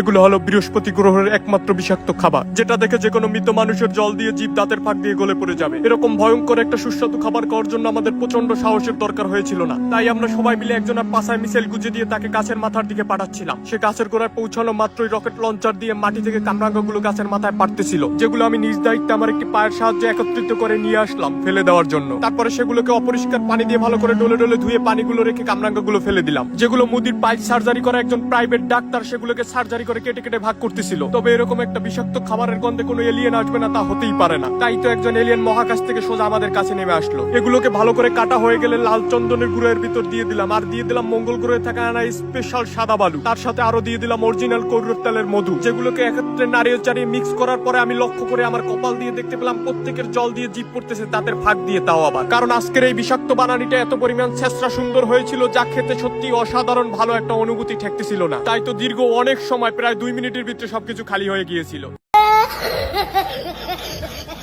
এগুলো হলো বৃহস্পতি গ্রহের একমাত্র বিষাক্ত খাবার, যেটা দেখে যে কোনো মৃত মানুষের জল দিয়ে জীব দাঁতের ফাঁক দিয়ে গলে পড়ে যাবে। এরকম ভয়ঙ্কর একটা সুস্বাদু খাবার খাওয়ার জন্য আমাদের প্রচণ্ড সাহসের দরকার হয়েছিল না। তাই আমরা সবাই মিলে একজনের পাশায় মিসাইল গুজে দিয়ে তাকে গাছের মাথার দিকে পাঠাচ্ছিলাম। সে গাছের গোড়ায় পৌঁছানো মাত্রই রকেট লঞ্চার দিয়ে মাটি থেকে কামরাঙ্গাগুলো গাছের মাথায় পাঠতেছিল যেগুলো আমি নিজ দায়িত্বে আমার একটি পায়ের সাহায্যে একত্রিত করে নিয়ে আসলাম ফেলে দেওয়ার জন্য। তারপরে সেগুলোকে অপরিষ্কার পানি দিয়ে ভালো করে ডলে ডলে ধুয়ে পানিগুলো রেখে কামরাঙ্গাগুলো ফেলে দিলাম, যেগুলো মুদির পাইপ সার্জারি করা একজন প্রাইভেট ডাক্তার সেগুলোকে সার্জারি করে কেটে কেটে ভাগ করতেছিল। তবে এরকম একটা বিষাক্ত খাবারের গন্ধে কোনো এলিয়েন আসবে না, তা হতেই পারে না। তাই তো একজন এলিয়েন মহাকাশ থেকে সোজা আমাদের কাছে নেমে আসলো। এগুলোকে ভালো করে কাটা হয়ে গেলে লাল চন্দনের গুঁড়ের ভিতর দিয়ে দিলাম। আর দিয়ে দিলাম মঙ্গল গ্রহে থাকা আনা স্পেশাল সাদা বালু। তার সাথে আরও দিয়ে দিলাম অরিজিনাল কৈরুর তেলের মধু, যেগুলোকে একত্রে নারিয়ে চারিয়ে মিক্স করার পরে আমি লক্ষ্য করে আমার কপাল দিয়ে দেখতে পেলাম প্রত্যেকের জল দিয়ে জিপ পড়তেছে তাদের ফাঁক দিয়ে তাও আবার। কারণ আজকের এই বিষাক্ত বানানিটা এত পরিমাণ ছেসরা সুন্দর হয়েছিল, যা খেতে সত্যি অসাধারণ ভালো একটা অনুভূতি ঠেকতেছিল না। তাই তো দীর্ঘ অনেক সময় প্রায় দুই মিনিটের ভিতরে সবকিছু খালি হয়ে গিয়েছিল।